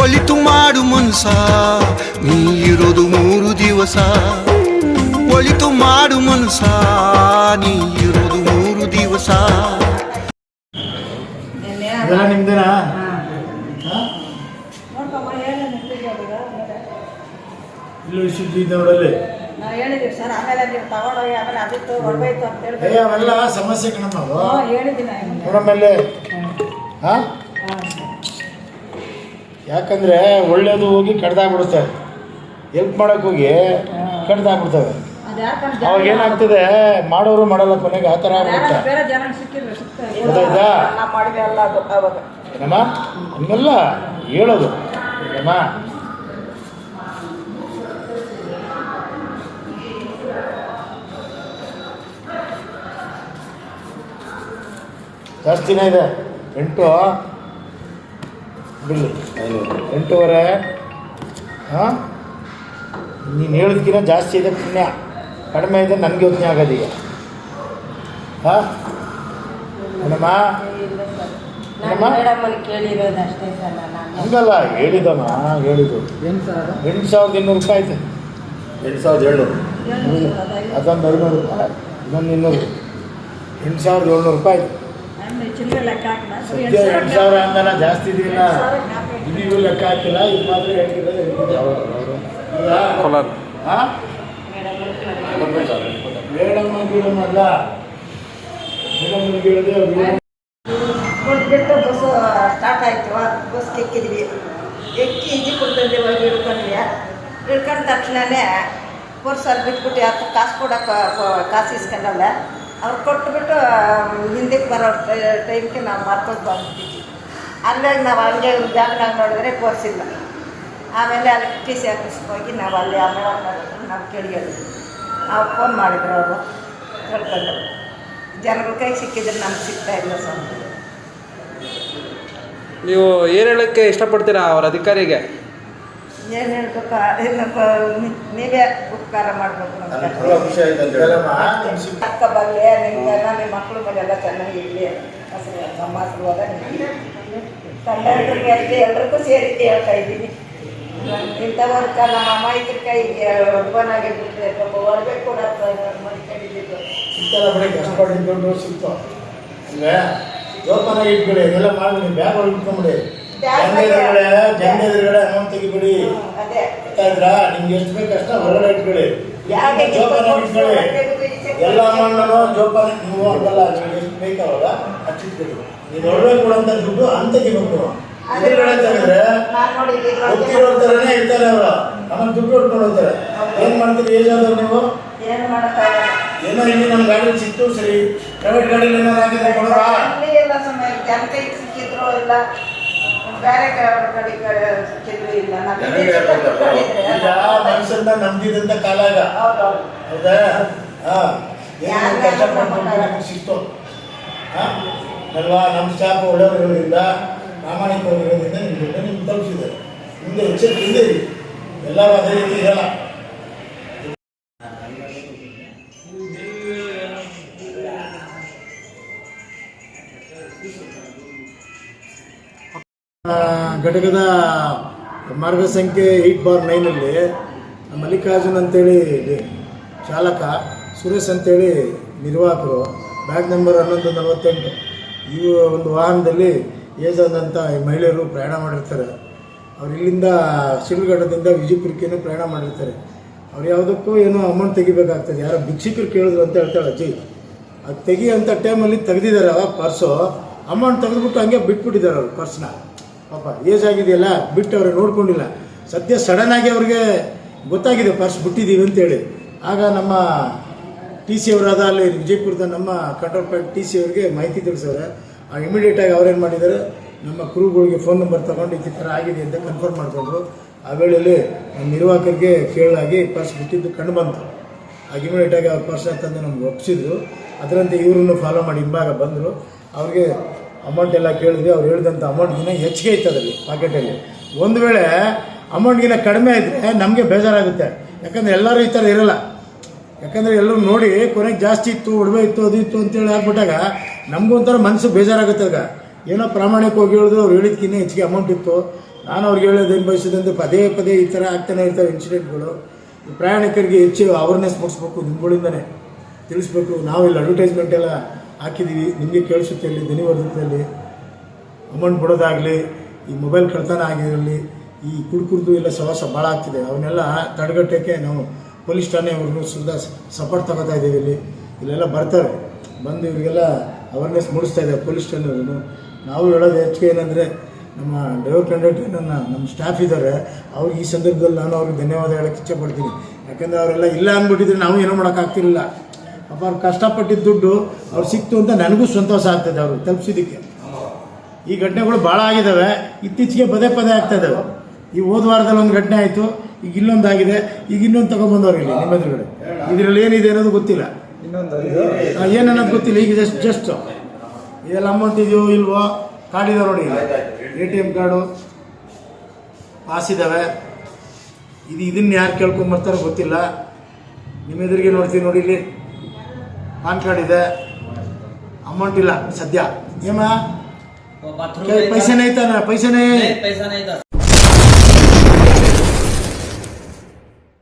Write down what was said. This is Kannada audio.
ಒಳಿತು ಮಾಡು ಮನ್ಸ ನೀ ಇರೋದು ಮೂರು ದಿವಸ. ಒಲಿತು ಮಾಡು ಮನ್ಸ ನೀ ಇರೋದು ಮೂರು ದಿವಸ. ನಿಮ್ದೇನಾ? ಇಲ್ಲಿ ನೋಡಲ್ಲಿ ಅವೆಲ್ಲ ಸಮಸ್ಯೆ ಕಣಮ್ಮ ಹಾಂ. ಯಾಕಂದ್ರೆ ಒಳ್ಳೇದು ಹೋಗಿ ಕಡ್ದಾಗ್ಬಿಡುತ್ತೆ. ಹೆಲ್ಪ್ ಮಾಡೋಕ್ಕೋಗಿ ಹೋಗಿ ಕಡ್ದಾಗ್ಬಿಡ್ತವೆ ಅವಾಗ ಏನಾಗ್ತದೆ ಮಾಡೋರು ಮಾಡಲ್ಲ ಕೊನೆಗೆ ಆ ಥರ ಆಗ್ಬಿಡುತ್ತೆ. ಗೊತ್ತಾಯ್ತಾ? ಏನಮ್ಮ? ಹಂಗಲ್ಲ ಹೇಳೋದು. ಜಾಸ್ತಿನೇ ಜಾಸ್ತಿನ ಇದೆ. ಎಂಟು. ಬಿಲ್ಲಿ ಎಂಟೂವರೆ ಹಾಂ? ನೀನು ಹೇಳೋದಕ್ಕಿಂತ ಜಾಸ್ತಿ ಇದೆ ಪುಣ್ಯ. ಕಡಿಮೆ ಇದೆ ನನಗೆ ಯೋಚನೆ ಆಗೋದೀಗ ಹಾಂ? ಹಂಗಲ್ಲ ಹೇಳಿದಮ್ಮ ಹೇಳಿದ್ದು. ಎಂಟು ಸಾವಿರದ ಇನ್ನೂರು ರೂಪಾಯಿ ಆಯ್ತು. ಎಂಟು ಸಾವಿರದ ಏಳ್ನೂರು ಅದೊಂದು ಐನೂರು ರೂಪಾಯಿ. ಇನ್ನೊಂದು ಇನ್ನೂರು ಎಂಟು ಸಾವಿರದ ಏಳ್ನೂರು ರೂಪಾಯಿ ಆಯ್ತು ಆಮೇಲೆ ಚಿಲ್ಲರೆ ಲೆಕ್ಕ ಹಾಕಿಲ್ಲ ಸದ್ಯ ಎಂಟು ಸಾವಿರ ಅಂದಲ್ಲ ಜಾಸ್ತಿ ಇದೆಯಲ್ಲ? ಇದು. ಲೆಕ್ಕ ಹಾಕಿಲ್ಲ? ಇದು ಮಾತ್ರ ಹೇಳ್ತಿರೋದು ಮೇಡಮ್ಮ ಗೀಡಮ್ಮ ಅಲ್ಲ? ಮೇಡಮ್ ಅವ್ರು ಕೊಟ್ಬಿಟ್ಟು ಬಸ್ಸು ಸ್ಟಾರ್ಟ್ ಆಯಿತು. ಬಸ್ ಎಕ್ಕಿದ್ವಿ. ಎಕ್ಕಿ ಇಂಜಿ ಕೊಡ್ತಂದೆ ಒಳಗೆ ಹಿಡ್ಕೊಂಡ್ವಿ. ಹಿಡ್ಕೊಂಡ ತಕ್ಷಣನೇ ಪರ್ಸಲ್ಲಿ ಬಿಟ್ಬಿಟ್ಟು ಯಾಕೆ ಕಾಸು ಕೊಡೋಕೆ ಕಾಸು ಇಸ್ಕೊಂಡಲ್ಲ ಅವ್ರು ಕೊಟ್ಟುಬಿಟ್ಟು ಹಿಂದಕ್ಕೆ ಬರೋ ಟೈಮ್ಗೆ ನಾವು ಮಾಡ್ಕೊಂಡು ಬಂದ್ಬಿಟ್ಟಿದ್ವಿ. ಅಲ್ಲಾಗ ನಾವು ಹಂಗೆ ಬ್ಯಾಗ್ನಾಗ ನೋಡಿದ್ರೆ ಕೋರ್ಸಿಲ್ಲ ಆಮೇಲೆ ಅಲ್ಲಿ ಟಿ ಸಿ ಆಫೀಸ್ಗೆ ಹೋಗಿ ನಾವು ಅಲ್ಲಿ ಮೇಡಮ್ ನಾವು ಕೇಳಿಯೋದು. ನಾವು ಫೋನ್ ಮಾಡಿದ್ರು ಅವರು ಹೇಳ್ಕೊಂಡು ಜನಗಳ ಕೈ ಸಿಕ್ಕಿದ್ರೆ ನಮ್ಗೆ ಸಿಗ್ತಾ ಇಲ್ಲ ಸರ್ ನೀವು ಏನು ಹೇಳೋಕ್ಕೆ ಇಷ್ಟಪಡ್ತೀರಾ ಅವ್ರ ಅಧಿಕಾರಿಗೆ? ಏನು ಹೇಳ್ಬೇಕು ಏನಪ್ಪ ನೀವೇ ಉಪಕಾರ ಮಾಡಬೇಕು ಅಕ್ಕ ಬರಲಿ ನಿಮ್ಗೆಲ್ಲ ನಿಮ್ಮ ಮಕ್ಕಳು ಮನೆಲ್ಲ ಚೆನ್ನಾಗಿ ಇರಲಿ. ನಮ್ಮ ಆಶೀರ್ವಾದ ಅಷ್ಟೇ ಎಲ್ರಿಗೂ ಸೇರಿ ಹೇಳ್ತಾ ಇದ್ದೀನಿ. ನಮ್ಮ ಅಮಾಯಕರ ಕೈಗೆ ಪಾಪ ಮಡ್ಕೊಂಡಿದ್ದು. ಸಿಗ್ತಲ್ಲ ಬಿಡಿ ಕಷ್ಟಪಟ್ಟು ಸಿಕ್ತು ಅಂದ್ರೆ ಜೋಪಾನ ಇಟ್ಬಿಡಿ ಇದೆಲ್ಲ ಮಾಡಿ ಬ್ಯಾಗ್ ಇಟ್ಕೊಂಬಿಡಿ ಬ್ಯಾಗ್ ಜನ ಎದುರುಗಡೆ ಜನ ಎದುರುಗಡೆ ಅಮೌಂಟ್ ತೆಗಿಬಿಡಿ ಗೊತ್ತಾಯ್ತಾ? ನಿಮ್ಗೆ ಎಷ್ಟು ಬೇಕು ಅಷ್ಟ ಹೊರಗಡೆ ಇಟ್ಕೊಳ್ಳಿ. ಯಾಕೆ ಜೋಪಾನ ಇಟ್ಕೊಳ್ಳಿ? ಎಲ್ಲ ಅಮೌಂಟನ್ನು ಜೋಪಾನ ನೀವು ಅಂತಲ್ಲ ನಿಮ್ಗೆ ಎಷ್ಟು ಬೇಕಲ್ಲ ಅಷ್ಟಿಟ್ಕೊಳ್ಳಿ ನೀವು ಒಳ್ಳೆ ಕೊಡುವಂಥ ದುಡ್ಡು ಅಂತ ತೆಗಿಬೇಕು ಎದುರುಗಡೆ ನೋಡಿ ಗೊತ್ತಿರೋ ಥರನೇ ಇರ್ತಾರೆ ಅವರು. ಆಮೇಲೆ ದುಡ್ಡು ಹೊಡ್ಕೊಂಡು ಹೋಗ್ತಾರೆ. ಏನು ಮಾಡ್ತೀರಿ? ಏಜ್ ಆದವ್ರು ನೀವು? ಏನು ಇಲ್ಲಿ ನಮ್ಮ ಗಾಡಿ ಸಿಕ್ತು ಸರಿ. ಪ್ರೈವೇಟ್ ಗಾಡಿಲಿ ಏನಾರು ಆಗಿದೆ ಕೊಡೋರಾ ಬೇರೆ ಕಡೆ ಸಿಕ್ಕಿದ್ರು ಇಲ್ಲ. ನಂಬಿದಂತ ಹೌದಾ? ಹಾ. ಏನು ನಮ್ಗೆ ಸಿಕ್ತು ಹಾ? ಅಲ್ವಾ ನಮ್ಮ ಸ್ಟಾಫ್ ಒಳ್ಳೆಯವರಿರೋದ್ರಿಂದ ಪ್ರಾಮಾಣಿಕವಾಗಿರೋದ್ರಿಂದ ನಿಮ್ಮ ಜೊತೆ ನಿಮ್ಗೆ ತಲುಪಿಸಿದ್ದಾರೆ. ಮುಂದೆ ಎಚ್ಚರಿಕೆಯಿಂದ ಇರಿ ಎಲ್ಲರೂ ಅದೇ ರೀತಿ ಇರಲ್ಲ. ಘಟಕದ ಮಾರ್ಗ ಸಂಖ್ಯೆ ಏಯ್ಟ್ ಬಾರ್ ನೈನಲ್ಲಿ ಮಲ್ಲಿಕಾರ್ಜುನ್ ಅಂತೇಳಿ ಚಾಲಕ ಸುರೇಶ್ ಅಂತೇಳಿ ನಿರ್ವಾಹಕರು. ಬ್ಯಾಗ್ ನಂಬರ್ ಹನ್ನೊಂದು ನಲವತ್ತೆಂಟು. ಈ ಒಂದು ವಾಹನದಲ್ಲಿ ಏಜಾದಂಥ ಮಹಿಳೆಯರು ಪ್ರಯಾಣ ಮಾಡಿರ್ತಾರೆ. ಅವ್ರು ಇಲ್ಲಿಂದ ಶಿಲ್ಘಟ್ಟದಿಂದ ವಿಜಯಪುರಕ್ಕೇನು ಪ್ರಯಾಣ ಮಾಡಿರ್ತಾರೆ. ಅವ್ರು ಯಾವುದಕ್ಕೂ ಏನೋ ಅಮೌಂಟ್ ತೆಗಿಬೇಕಾಗ್ತದೆ. ಯಾರೋ ಭಿಕ್ಷಿಕರು ಕೇಳಿದ್ರು ಅಂತ ಹೇಳ್ತಾಳೆ, ಅಜ್ಜಿ, ಅದು ತೆಗಿ ಅಂತ ಟೈಮಲ್ಲಿ ತೆಗೆದಿದ್ದಾರೆ ಪರ್ಸು ಅಮೌಂಟ್ ತೆಗೆದುಬಿಟ್ಟು ಹಂಗೆ ಬಿಟ್ಬಿಟ್ಟಿದ್ದಾರೆ ಅವ್ರು ಪರ್ಸ್ನ ಪಾಪ ಏಜ್ ಆಗಿದೆಯಲ್ಲ ಬಿಟ್ಟು ಅವ್ರಿಗೆ ನೋಡ್ಕೊಂಡಿಲ್ಲ. ಸದ್ಯ ಸಡನ್ ಆಗಿ ಅವ್ರಿಗೆ ಗೊತ್ತಾಗಿದೆ ಪರ್ಸ್ ಬಿಟ್ಟಿದ್ದೀವಿ ಅಂತೇಳಿ ಆಗ ನಮ್ಮ ಟಿ ಸಿ ಅವರಾದ ಅಲ್ಲಿ ವಿಜಯಪುರದ ನಮ್ಮ ಕಂಟ್ರೋಲ್ ಪಾಯಿಂಟ್ ಟಿ ಸಿ ಅವರಿಗೆ ಮಾಹಿತಿ ತಿಳಿಸೋರೆ ಆ ಇಮಿಡಿಯೇಟಾಗಿ ಅವ್ರೇನು ಮಾಡಿದ್ದಾರೆ, ನಮ್ಮ ಕ್ರೂಗಳಿಗೆ ಫೋನ್ ನಂಬರ್ ತಗೊಂಡು ಈ ಥರ ಆಗಿದೆ ಅಂತ ಕನ್ಫರ್ಮ್ ಮಾಡಿಕೊಂಡ್ರು. ಆ ವೇಳೆಯಲ್ಲಿ ನಿರ್ವಾಹಕರಿಗೆ ಕೇಳಾಗಿ ಪರ್ಸ್ ಬಿಟ್ಟಿದ್ದು ಕಂಡು ಬಂತು. ಆಗ ಇಮಿಡಿಯೇಟಾಗಿ ಅವ್ರ ಪರ್ಸ್ ತಂದು ನಮ್ಗೆ ಒಪ್ಪಿಸಿದ್ರು ಅದರಂತೆ ಇವರನ್ನು ಫಾಲೋ ಮಾಡಿ ಹಿಂಭಾಗ ಬಂದರು. ಅವ್ರಿಗೆ ಅಮೌಂಟ್ ಎಲ್ಲ ಕೇಳಿದ್ವಿ, ಅವ್ರು ಹೇಳಿದಂಥ ಅಮೌಂಟ್ಗಿನ ಹೆಚ್ಚಿಗೆ ಇತ್ತು ಅದರಲ್ಲಿ ಪಾಕೆಟಲ್ಲಿ ಒಂದು ವೇಳೆ ಅಮೌಂಟ್ಗಿನ ಕಡಿಮೆ ಇದ್ದರೆ ನಮಗೆ ಬೇಜಾರಾಗುತ್ತೆ. ಯಾಕಂದರೆ ಎಲ್ಲರೂ ಈ ಥರ ಇರಲ್ಲ. ಯಾಕಂದರೆ ಎಲ್ಲರೂ ನೋಡಿ ಕೊನೆಗೆ ಜಾಸ್ತಿ ಇತ್ತು ಒಡವೆ ಇತ್ತು, ಅದು ಇತ್ತು ಅಂತೇಳಿ ಹಾಕ್ಬಿಟ್ಟಾಗ ನಮಗೂ ಒಂಥರ ಮನಸ್ಸು ಬೇಜಾರಾಗುತ್ತೆ ಆಗ. ಏನೋ ಪ್ರಾಮಾಣಿಕವಾಗಿ ಹೇಳಿದ್ರು, ಅವ್ರು ಹೇಳಿದ್ಕಿನ್ನ ಹೆಚ್ಚಿಗೆ ಅಮೌಂಟ್ ಇತ್ತು. ನಾನು ಅವ್ರಿಗೆ ಹೇಳೋದು ಏನು ಬಯಸೋದಂದ್ರೆ ಪದೇ ಪದೇ ಈ ಥರ ಆಗ್ತಾನೆ ಇರ್ತವೆ ಇನ್ಸಿಡೆಂಟ್ಗಳು ಪ್ರಯಾಣಿಕರಿಗೆ ಹೆಚ್ಚು ಅವೇರ್ನೆಸ್ ಮೂಡಿಸ್ಬೇಕು, ನಿಮ್ಗಳಿಂದನೇ ತಿಳಿಸ್ಬೇಕು. ನಾವು ಇಲ್ಲಿ ಅಡ್ವರ್ಟೈಸ್ಮೆಂಟ್ ಎಲ್ಲ ಹಾಕಿದ್ದೀವಿ ನಿಮಗೆ ಕೇಳಿಸುತ್ತೆ ಇಲ್ಲಿ ಧ್ವನಿವರ್ಧಕದಲ್ಲಿ ಅಮೌಂಟ್ ಬಿಡೋದಾಗಲಿ, ಈ ಮೊಬೈಲ್ ಕಳ್ತನ ಆಗಿರಲಿ, ಈ ಕುಡ್ಕುರ್ದು ಎಲ್ಲ ಸವಾಸ ಭಾಳ ಆಗ್ತಿದೆ. ಅವನ್ನೆಲ್ಲ ತಡೆಗಟ್ಟೋಕ್ಕೆ ನಾವು ಪೊಲೀಸ್ ಠಾಣೆಯವ್ರನ್ನೂ ಸುಧಾ ಸಪೋರ್ಟ್ ತಗೋತಾ ಇದ್ದೀವಿ ಇಲ್ಲಿ. ಇಲ್ಲೆಲ್ಲ ಬರ್ತಾರೆ. ಬಂದು ಇವರಿಗೆಲ್ಲ ಅವೇರ್ನೆಸ್ ಮೂಡಿಸ್ತಾ ಇದ್ದಾರೆ ಪೊಲೀಸ್ ಠಾಣೆಯವ್ರು ನಾವು ಹೇಳೋದು ಹೆಚ್ಚಿಗೆ ಏನಂದರೆ, ನಮ್ಮ ಡ್ರೈವರ್ ಕಂಡಕ್ಟರ್ ನನ್ನ, ನಮ್ಮ ಸ್ಟಾಫ್ ಇದ್ದಾರೆ. ಅವ್ರಿಗೆ ಈ ಸಂದರ್ಭದಲ್ಲಿ ನಾನು ಅವ್ರಿಗೆ ಧನ್ಯವಾದ ಹೇಳೋಕ್ಕೆ ಇಚ್ಛೆಪಡ್ತೀನಿ ಯಾಕಂದರೆ ಅವರೆಲ್ಲ ಇಲ್ಲ ಅಂದ್ಬಿಟ್ಟಿದ್ರೆ ನಾವು ಏನೂ ಮಾಡೋಕ್ಕಾಗ್ತಿರಲಿಲ್ಲ. ಪಾಪ ಅವ್ರು ಕಷ್ಟಪಟ್ಟಿದ್ದ ದುಡ್ಡು ಅವ್ರು ಸಿಕ್ತು ಅಂತ ನನಗೂ ಸಂತೋಷ ಆಗ್ತದೆ ಅವರು ತಲುಪಿಸಿದ್ದಕ್ಕೆ. ಈ ಘಟನೆಗಳು ಭಾಳ ಆಗಿದ್ದಾವೆ ಇತ್ತೀಚೆಗೆ ಪದೇ ಪದೇ ಆಗ್ತಾ ಇದ್ದಾವೆ ಈ ಹೋದ ವಾರದಲ್ಲಿ ಒಂದು ಘಟನೆ ಆಯಿತು. ಈಗ ಇಲ್ಲೊಂದು ಆಗಿದೆ ಈಗ ಇನ್ನೊಂದು ತಗೊಂಡ್ಬಂದವ್ರು ಇಲ್ಲಿ ನಿಮ್ಮ ಎದುರುಗಡೆ. ಇದರಲ್ಲಿ ಏನಿದೆ ಅನ್ನೋದು ಗೊತ್ತಿಲ್ಲ. ಏನನ್ನೋದು ಗೊತ್ತಿಲ್ಲ. ಈಗ ಜಸ್ಟ್ ಜಸ್ಟ್ ಇದೆಲ್ಲ ಅಮೌಂಟ್ ಇದೆಯೋ ಇಲ್ವೋ ಕಾರ್ಡ್ ಇದಾವೆ ನೋಡಿ A T M card pass ಇದ್ದಾವೆ ಇದು ಇದನ್ನ ಯಾರು ಕೇಳ್ಕೊಂಬರ್ತಾರೋ ಗೊತ್ತಿಲ್ಲ. ನಿಮ್ಮ ಎದುರಿಗೆ ನೋಡ್ತೀವಿ ನೋಡಿ ಇಲ್ಲಿ. ಪ್ಯಾನ್ ಕಾರ್ಡ್ ಇದೆ. ಅಮೌಂಟ್ ಇಲ್ಲ ಸದ್ಯ. ಏಮ ಪೈಸೆ ಐತಾನ ಪೈಸೆನೇ